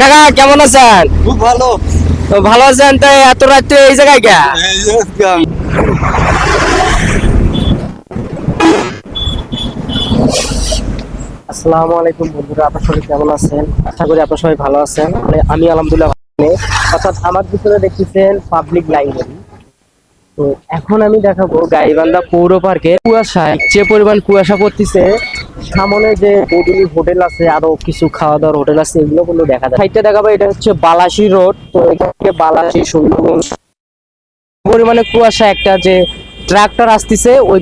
কাকা কেমন আছেন? খুব ভালো। তো ভালো আছেন তাই এত রাত্রে এই জায়গায় কে। আসসালামু আলাইকুম বন্ধুরা আপনার সবাই কেমন আছেন? আশা করি আপনার সবাই ভালো আছেন। মানে আমি আলহামদুলিল্লাহ অর্থাৎ আমার পিছনে দেখতেছেন পাবলিক লাইব্রেরি তো এখন আমি দেখাবো গাইবান্ধা পৌর পার্কে কুয়াশায়। যে পরিমাণ কুয়াশা পড়তেছে সামনে যে বদলি হোটেল আছে, আরও কিছু খাওয়া দাওয়ার হোটেল আছে, এগুলো কিন্তু দেখা যায় সাইডটা দেখাবো, এটা হচ্ছে বালাসি রোড। তো এখান থেকে বালাসি সুন্দরবন। পরিমাণে কুয়াশা একটা যে ট্রাক্টর আসতেছে, ওই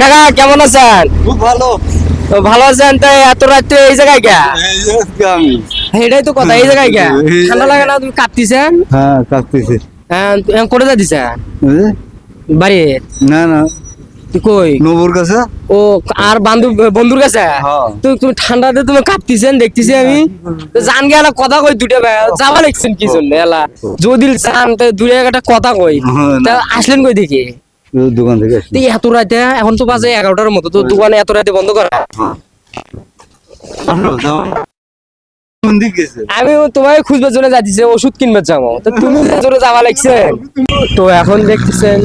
কাকা কেমন আছেন? খুব ভালো। তো ভালো আছেন তাই এত রাত্রে এই জায়গায় কে? এটাই তো কথা এই জায়গায় কে? ঠান্ডা লাগে না তুমি কাঁপতেছেন হ্যাঁ কাঁদতেছে। হ্যাঁ, করে যাচ্ছেন বুঝলে? বাড়ি? না না। কই? নবুর কাছে। ও আর বান্ধব বন্ধুর কাছে? হ্যাঁ। তুই তুমি ঠান্ডাতে তুমি কাঁপতেছেন দেখতেছি আমি। জান গেল কথা কই দুটা যাবা লিখছেন কি জন্য এলা। যদি জান তো দুই একটা কথা কই। হ্যাঁ, তা আসলেন কই দেখি? দোকান থেকে এত রাতে এখন তো বাজে এগারোটার মতো তো দোকানে এত রাতে বন্ধ করা। আমি তোমায় খুঁজবার জন্য যাচ্ছি ওষুধ কিনবার যাব। তো তুমি জোরে যাওয়া লাগছে। তো এখন দেখতেছেন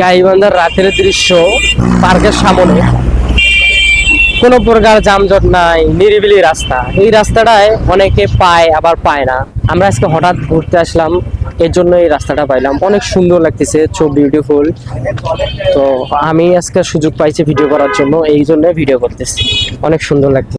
গাইবান্ধার রাতের দৃশ্য পার্কের সামনে। কোনো প্রকার যানজট নাই, নিরিবিলি রাস্তা। এই রাস্তাটায় অনেকে পায়, আবার পায় না। আমরা আজকে হঠাৎ ঘুরতে আসলাম, এর জন্য এই রাস্তাটা পাইলাম। অনেক সুন্দর লাগতেছে সো বিউটিফুল তো আমি আজকে সুযোগ পাইছি ভিডিও করার জন্য, এই জন্য ভিডিও করতেছি। অনেক সুন্দর লাগছে